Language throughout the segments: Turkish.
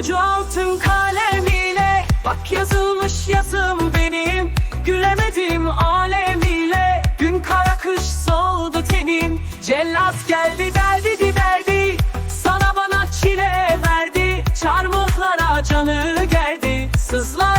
Ucu altın kalemiyle Bak yazılmış yazım benim. Gülemedim alemiyle Gün kara kış soldu tenim. Cellat geldi derdi derdi. Sana bana çile verdi. Çarmıhlara canı gerdi Sızlar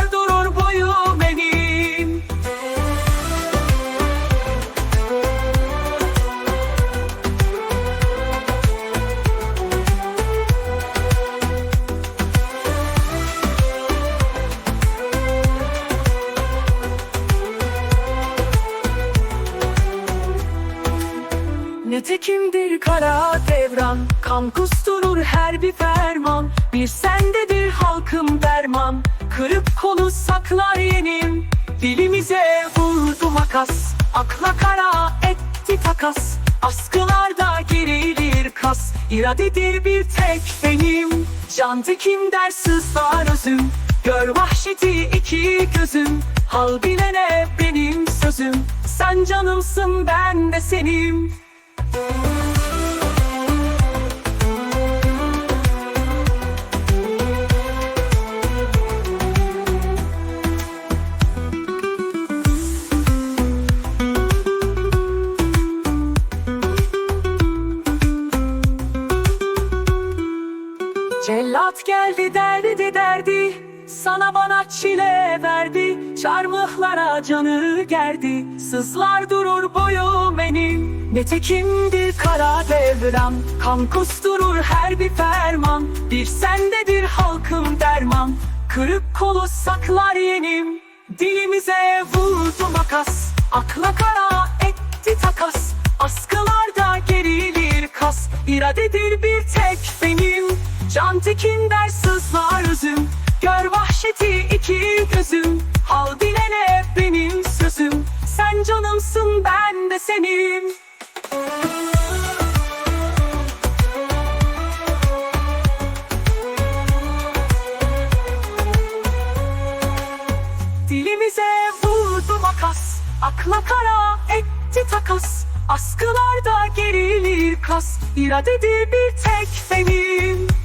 Ne tekimdir kara devran Kan kusturur her bir ferman. Bir sendedir halkım derman Kırık kolu saklar yenim. Dilimize vurdu makas Akla kara etti takas. Askılarda gerilir kas İradedir bir tek benim. Can tekim der sızlar özüm Gör vahşeti iki gözüm. Hal bilene benim sözüm Sen canımsın ben de senim Música Cellat geldi derdi derdi. Sana bana çile verdi. Çarmıhlara canı gerdi. Sızlar durur boyu benim Ne tekimdir kara devran. Kan kusturur her bir ferman. Bir sendedir halkım derman. Kırık kolu saklar yenim. Dilimize vurdu makas. Akla kara etti takas. Askılarda gerilir kas. İradedir bir tek benim Can tekin der sızlar özüm. Gör vahşeti iki gözüm. Hal bilene benim sözüm. Sen canımsın ben de senin Dilimize vurdu makas Akla kara etti takas. Askılarda gerilir kas İradedir bir tek benim